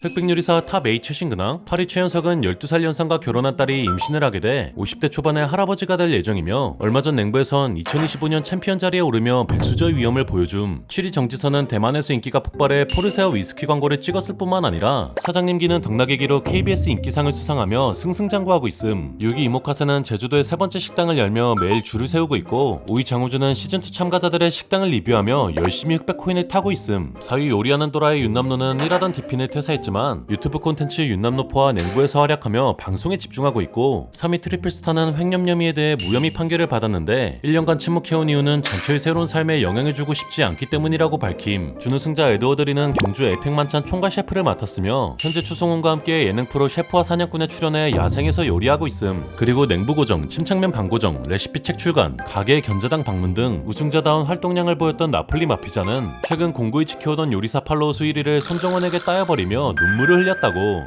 흑백요리사 탑 A 최신 근황 파리 최현석은 12살 연상과 결혼한 딸이 임신을 하게 돼 50대 초반에 할아버지가 될 예정이며 얼마 전 냉부에선 2025년 챔피언 자리에 오르며 백수저의 위험을 보여줌. 7위 정지선은 대만에서 인기가 폭발해 포르쉐와 위스키 광고를 찍었을 뿐만 아니라 사장님 기는 덕나개기로 KBS 인기상을 수상하며 승승장구하고 있음. 6위 이모카세는 제주도에 세 번째 식당을 열며 매일 줄을 세우고 있고 5위 장우주는 시즌2 참가자들의 식당을 리뷰하며 열심히 흑백 코인을 타고 있음. 4위 요리하는 도라의 윤남노는 일하던 디핀을 퇴사했 지만 유튜브 콘텐츠 윤남노포와 냉부에서 활약하며 방송에 집중하고 있고 3위 트리플스타는 횡념념이에 대해 무혐의 판결을 받았는데 1년간 침묵해온 이유는 전체의 새로운 삶에 영향을 주고 싶지 않기 때문이라고 밝힘. 준우승자 에드워드리는 경주 에펙 만찬 총괄 셰프를 맡았으며 현재 추승훈과 함께 예능 프로 셰프와 사냥꾼에 출연해 야생에서 요리하고 있음. 그리고 냉부 고정, 침착면 방고정, 레시피 책 출간, 가게 견자당 방문 등 우승자다운 활동량을 보였던 나폴리 마피자는 최근 공고히 지켜오던 요리사 팔로우 수 1위를 손정원에게 따여버리며 눈물을 흘렸다고